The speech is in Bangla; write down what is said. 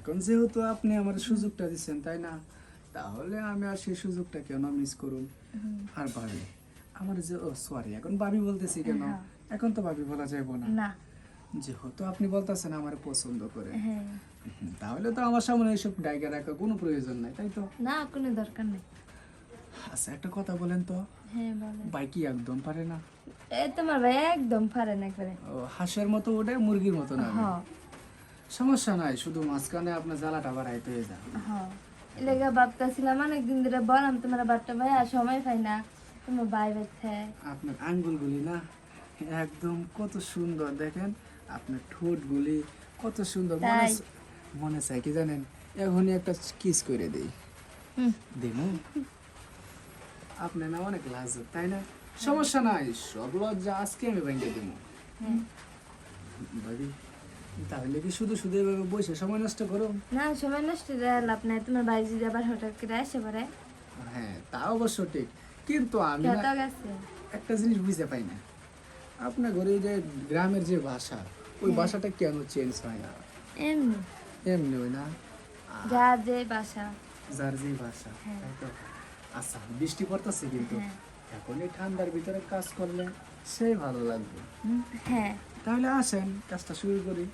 এখন যেহেতু আপনি আমার সুযোগটা দিচ্ছেন তাই না? তাহলে আমি আর সেই সুযোগটা কেন মিস করুন আর ভাবি আমার যে ও সরি এখন ভাবি বলতেছি কেন? হ্যাঁ। এখন তো ভাবি বলা যাইব না। যেহেতু আপনি বলতেছেন আমার পছন্দ করে। হ্যাঁ। তাহলে তো আমার সামনে এইসব ডাইগা রাখার কোনো প্রয়োজন নাই তাই তো? না কোনো দরকার নেই। আচ্ছা একটা কথা বলেন তো। হ্যাঁ ভাই কি একদম পারে না? এ তোমার ভাই একদম পারে না ও হাঁসের মতো ওঠে মুরগির মতো না সমস্যা নাই শুধু মাঝখানে আপনার জ্বালাটা বাড়াইতে হয়ে যান হ্যাঁ এলাকা ভাবতেছিলাম অনেকদিন ধরে বললাম তোমার বাচ্চা ভাই আর সময় পাই না তোমার ভাই বাচ্চা। আপনার আঙ্গুলগুলি না একদম কত সুন্দর দেখেন আপনার ঠোঁটগুলি কত সুন্দর মনে মনে চাই কি জানেন? এখনই একটা কিস করে দেই। হুম। দেবো আপনি না অনেক লাজুক তাই না? সমস্যা নাই সব লজ্জা আজকে আমি ভেঙে দেবো। হ্যাঁ। তাহলে কি শুধু শুধু এভাবে বসে সময় নষ্ট করো? না সময় নষ্ট করে লাভ নাই। তোমার ভাই যদি আবার হঠাৎ করে আসে পারে। হ্যাঁ তা অবশ্য ঠিক। কিন্তু আমি না একটা জিনিস বুঝতে পাই না। আপনার ঘরে যে গ্রামের যে ভাষা ওই ভাষাটা কেন চেঞ্জ হয় না? এমনি। এমনি হয় না? যার যে বাসা যার যে ভাষা হ্যাঁ। আচ্ছা বৃষ্টি পড়তেছে কিন্তু। হ্যাঁ। এখন এই ঠান্ডার ভিতরে কাজ করলে সেই ভালো লাগবে। হ্যাঁ। তাহলে আসেন কাজটা শুরু করি।